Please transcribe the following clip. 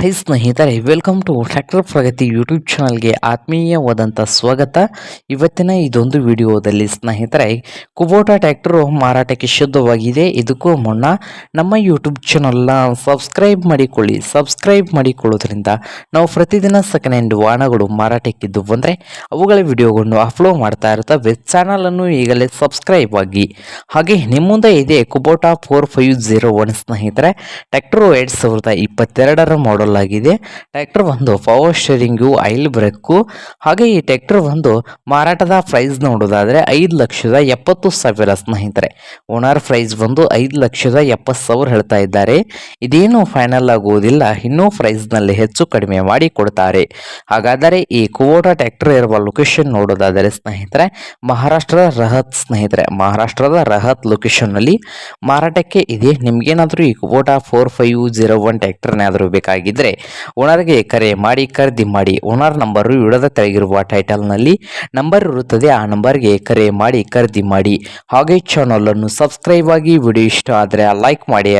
High ಸ್ನೇಹಿತರೆ, welcome to tractor Pragati YouTube ಚಾನಲ್ಗೆ ಆತ್ಮೀಯವಾದಂಥ ಸ್ವಾಗತ. ಇವತ್ತಿನ ಇದೊಂದು ವಿಡಿಯೋದಲ್ಲಿ ಸ್ನೇಹಿತರೆ, ಕುಬೋಟಾ ಟ್ರ್ಯಾಕ್ಟರು ಮಾರಾಟಕ್ಕೆ ಶುದ್ಧವಾಗಿದೆ. ಇದಕ್ಕೂ ಮುನ್ನ ನಮ್ಮ ಯೂಟ್ಯೂಬ್ ಚಾನಲ್ನ ಸಬ್ಸ್ಕ್ರೈಬ್ ಮಾಡಿಕೊಳ್ಳಿ. ಸಬ್ಸ್ಕ್ರೈಬ್ ಮಾಡಿಕೊಳ್ಳೋದ್ರಿಂದ ನಾವು ಪ್ರತಿದಿನ ಸೆಕೆಂಡ್ ಹ್ಯಾಂಡ್ ವಾಹನಗಳು ಮಾರಾಟಕ್ಕಿದ್ದು ಬಂದರೆ, ಅವುಗಳ ವಿಡಿಯೋಗಳನ್ನು ಅಪ್ಲೋಡ್ ಮಾಡ್ತಾ ಇರ್ತವೆ ಚಾನಲನ್ನು ಈಗಲೇ ಸಬ್ಸ್ಕ್ರೈಬ್ ಆಗಿ. ಹಾಗೆ ನಿಮ್ಮ ಮುಂದೆ ಇದೆ Kubota four five zero one ಸ್ನೇಹಿತರೆ ಟ್ಯಾಕ್ಟರು ಎರಡು ಸಾವಿರದ ಇಪ್ಪತ್ತೆರಡರ ಮಾಡಲ್ ಆಗಿದೆ. ಟ್ರ್ಯಾಕ್ಟರ್ ಒಂದು ಪವರ್ ಸ್ಟೇರಿಂಗು ಐಲ್ ಬ್ರೇಕು ಹಾಗೆ ಈ ಟ್ರ್ಯಾಕ್ಟರ್ ಒಂದು ಮಾರಾಟದ ಪ್ರೈಸ್ ನೋಡೋದಾದರೆ ಐದು ಲಕ್ಷದ ಎಪ್ಪತ್ತು ಸಾವಿರ ಸ್ನೇಹಿತರೆ. ಓನರ್ ಪ್ರೈಸ್ ಬಂದು ಐದು ಲಕ್ಷದ ಎಪ್ಪತ್ತು ಸಾವಿರ ಹೇಳ್ತಾ ಇದ್ದಾರೆ. ಇದೇನು ಫೈನಲ್ ಆಗುವುದಿಲ್ಲ, ಇನ್ನೂ ಪ್ರೈಸ್ನಲ್ಲಿ ಹೆಚ್ಚು ಕಡಿಮೆ ಮಾಡಿ ಕೊಡ್ತಾರೆ. ಹಾಗಾದರೆ ಈ ಕುವೋಟಾ ಟ್ರ್ಯಾಕ್ಟರ್ ಇರುವ ಲೊಕೇಶನ್ ನೋಡೋದಾದರೆ ಸ್ನೇಹಿತರೆ, ಮಹಾರಾಷ್ಟ್ರದ ರಹತ್ ಸ್ನೇಹಿತರೆ. ಮಹಾರಾಷ್ಟ್ರದ ರಹತ್ ಲೊಕೇಶನ್ನಲ್ಲಿ ಮಾರಾಟಕ್ಕೆ ಇದೆ. ನಿಮಗೇನಾದರೂ ಈ ಕೋಟಾ ಫೋರ್ ಫೈವ್ ಜೀರೋ ಒನ್ ಟ್ರ್ಯಾಕ್ಟರ್ನಾದರೂ ಬೇಕಾಗಿದ್ದರೆ ಓನರ್ಗೆ ಕರೆ ಮಾಡಿ ಖರೀದಿ ಮಾಡಿ ಓನರ್ ನಂಬರು ಕೆಳಗಿರುವ ಟೈಟಲ್ ಟೈಟಲ್ನಲ್ಲಿ ನಂಬರ್ ಇರುತ್ತದೆ, ಆ ನಂಬರ್ಗೆ ಕರೆ ಮಾಡಿ ಖರೀದಿ ಮಾಡಿ. ಹಾಗೆ ಚಾನಲನ್ನು ಸಬ್ಸ್ಕ್ರೈಬ್ ಆಗಿ ವಿಡಿಯೋ ಇಷ್ಟ ಆದರೆ ಲೈಕ್ ಮಾಡಿ.